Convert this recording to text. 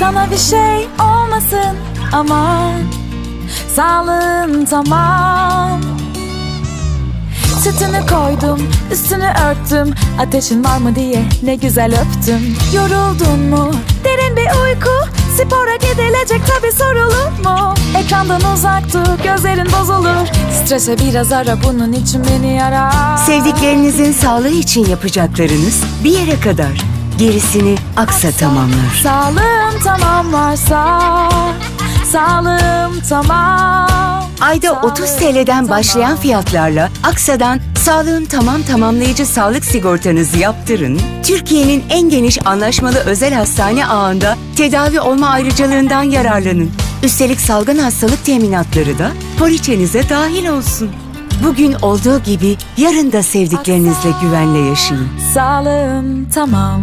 Sana bir şey olmasın ama Sağlığın tamam. Sütünü koydum, üstünü örttüm. Ateşin var mı diye ne güzel öptüm. Yoruldun mu? Derin bir uyku. Spora gidilecek tabi sorulur mu? Ekrandan uzak dur, gözlerin bozulur. Strese biraz ara, bunun için beni ara. Sevdiklerinizin sağlığı için yapacaklarınız bir yere kadar. Gerisini Aksa tamamlar. Sağlığım tamam varsa Sağlığım tamam Ayda 30 TL'den başlayan fiyatlarla Aksa'dan Sağlığın Tamam Tamamlayıcı Sağlık Sigortanızı yaptırın. Türkiye'nin en geniş anlaşmalı özel hastane ağında tedavi olma ayrıcalığından yararlanın. Üstelik salgın hastalık teminatları da poliçenize dahil olsun. Bugün olduğu gibi yarın da sevdiklerinizle güvenle yaşayın. Sağlığım tamam